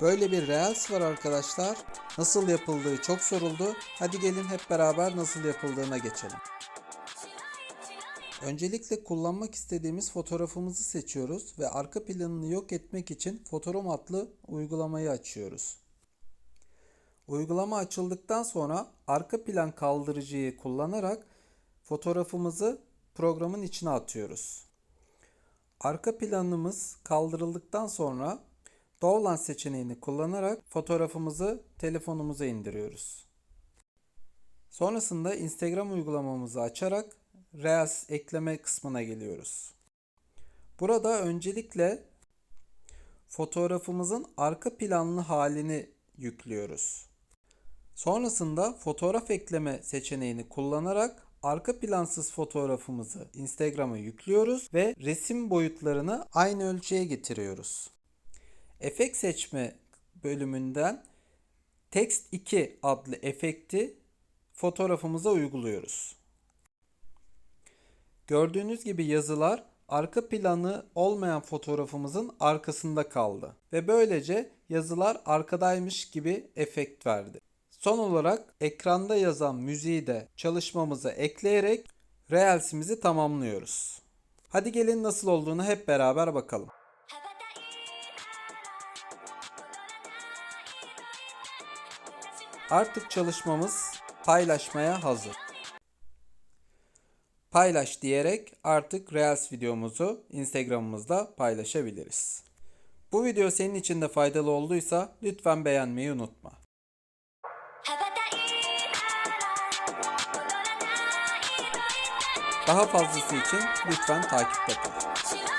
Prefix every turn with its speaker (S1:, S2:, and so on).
S1: Böyle bir Reels var arkadaşlar. Nasıl yapıldığı çok soruldu. Hadi gelin hep beraber nasıl yapıldığına geçelim. Öncelikle kullanmak istediğimiz fotoğrafımızı seçiyoruz ve arka planını yok etmek için Fotorom adlı uygulamayı açıyoruz. Uygulama açıldıktan sonra arka plan kaldırıcıyı kullanarak fotoğrafımızı programın içine atıyoruz. Arka planımız kaldırıldıktan sonra Download seçeneğini kullanarak fotoğrafımızı telefonumuza indiriyoruz. Sonrasında Instagram uygulamamızı açarak Reels ekleme kısmına geliyoruz. Burada öncelikle fotoğrafımızın arka planlı halini yüklüyoruz. Sonrasında fotoğraf ekleme seçeneğini kullanarak arka plansız fotoğrafımızı Instagram'a yüklüyoruz ve resim boyutlarını aynı ölçüye getiriyoruz. Efekt seçme bölümünden Text 2 adlı efekti fotoğrafımıza uyguluyoruz. Gördüğünüz gibi yazılar arka planı olmayan fotoğrafımızın arkasında kaldı ve böylece yazılar arkadaymış gibi efekt verdi. Son olarak ekranda yazan müziği de çalışmamıza ekleyerek Reels'imizi tamamlıyoruz. Hadi gelin nasıl olduğunu hep beraber bakalım. Artık çalışmamız paylaşmaya hazır. Paylaş diyerek artık Reels videomuzu Instagram'ımızda paylaşabiliriz. Bu video senin için de faydalı olduysa lütfen beğenmeyi unutma. Daha fazlası için lütfen takipte kal.